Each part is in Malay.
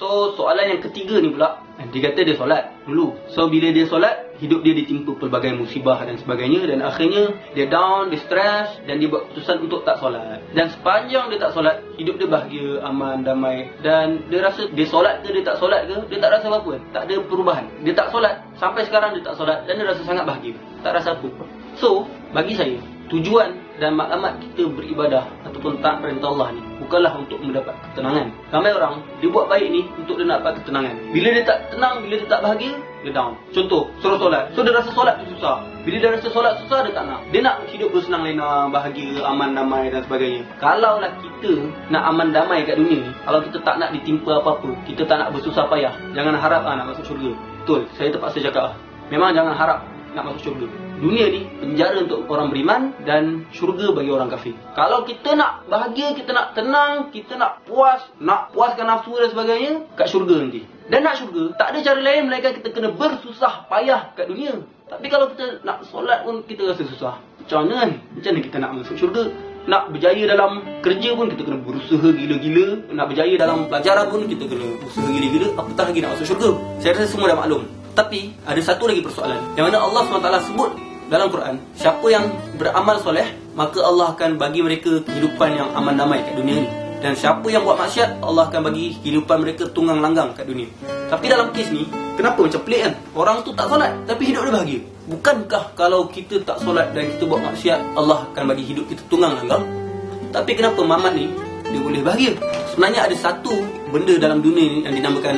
So soalan yang ketiga ni pula Dia kata dia solat dulu. So bila dia solat Hidup dia ditimpa pelbagai musibah dan sebagainya. Dan akhirnya dia down, dia stress Dan dia buat keputusan untuk tak solat. Dan sepanjang dia tak solat Hidup dia bahagia, aman, damai. Dan dia rasa dia solat ke dia tak solat ke Dia tak rasa apa-apa. Tak ada perubahan. Dia tak solat Sampai sekarang dia tak solat Dan dia rasa sangat bahagia. Tak rasa apa. So bagi saya Tujuan dan maklumat kita beribadah ataupun taat perintah Allah ni bukanlah untuk mendapat ketenangan. Ramai orang dia buat baik ni untuk dia nak dapat ketenangan. Bila dia tak tenang, bila dia tak bahagia, dia down. Contoh, suruh solat. So dia rasa solat tu susah. Bila dia rasa solat susah, dia tak nak. Dia nak hidup bersenang lena, bahagia, aman, damai dan sebagainya. Kalau lah kita nak aman damai kat dunia ni, kalau kita tak nak ditimpa apa-apa, kita tak nak bersusah payah, jangan harap ah, nak masuk syurga. Betul, saya terpaksa cakap ah. Memang jangan harap nak masuk syurga. Dunia ni penjara untuk orang beriman dan syurga bagi orang kafir. Kalau kita nak bahagia, kita nak tenang, kita nak puas, nak puaskan nafsu dan sebagainya, kat syurga nanti. Dan nak syurga, tak ada cara lain melainkan kita kena bersusah payah kat dunia. Tapi kalau kita nak solat pun kita rasa susah. Macam mana kan? Macam mana kita nak masuk syurga? Nak berjaya dalam kerja pun kita kena berusaha gila-gila. Nak berjaya dalam pelajaran pun kita kena berusaha gila-gila. Apatah lagi nak masuk syurga? Saya rasa semua dah maklum. Tapi ada satu lagi persoalan Yang mana Allah SWT sebut dalam Quran Siapa yang beramal soleh Maka Allah akan bagi mereka kehidupan yang aman damai kat dunia ni. Dan siapa yang buat maksiat Allah akan bagi kehidupan mereka tunggang langgang kat dunia. Tapi dalam kes ni Kenapa macam pelik kan? Orang tu tak solat Tapi hidup dia bahagia. Bukankah kalau kita tak solat dan kita buat maksiat Allah akan bagi hidup kita tunggang langgang? Tapi kenapa Mamat ni Dia boleh bahagia? Sebenarnya ada satu benda dalam dunia ni Yang dinamakan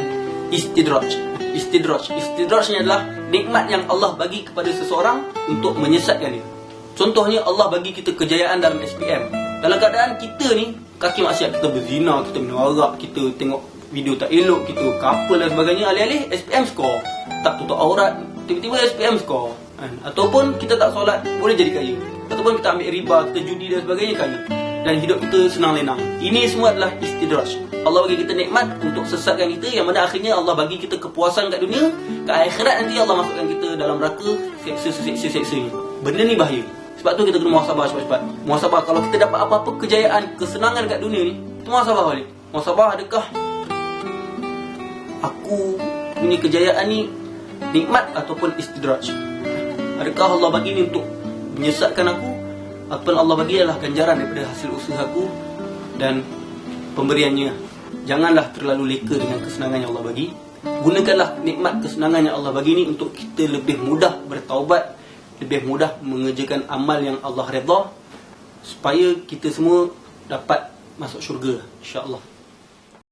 Istidraj istidraj. Istidraj ni adalah nikmat yang Allah bagi kepada seseorang untuk menyesatkan dia. Contohnya Allah bagi kita kejayaan dalam SPM. Dalam keadaan kita ni kaki maksiat kita berzina, kita minum arak, kita tengok video tak elok, kita couple dan sebagainya, alih-alih SPM score. Tak tutup aurat, tiba-tiba SPM score. Kan? Ataupun kita tak solat, boleh jadi kaya. Ataupun kita ambil riba, kita judi dan sebagainya kaya dan hidup kita senang lenang. Ini semua adalah istidraj. Allah bagi kita nikmat untuk sesatkan kita yang mana akhirnya Allah bagi kita kepuasan kat dunia, ke akhirat nanti Allah masukkan kita dalam neraka seksa-seksa ini. Benda ni bahaya. Sebab tu kita kena muhasabah cepat-cepat. Muhasabah kalau kita dapat apa-apa kejayaan, kesenangan kat dunia ni, muhasabah balik. Muhasabah adakah aku punya kejayaan ni nikmat ataupun istidraj? Adakah Allah bagi ni untuk menyesatkan aku apa yang Allah bagi adalah ganjaran daripada hasil usahaku dan pemberiannya. Janganlah terlalu leka dengan kesenangan yang Allah bagi. Gunakanlah nikmat kesenangan yang Allah bagi ini untuk kita lebih mudah bertaubat, lebih mudah mengerjakan amal yang Allah redha supaya kita semua dapat masuk syurga insya-Allah.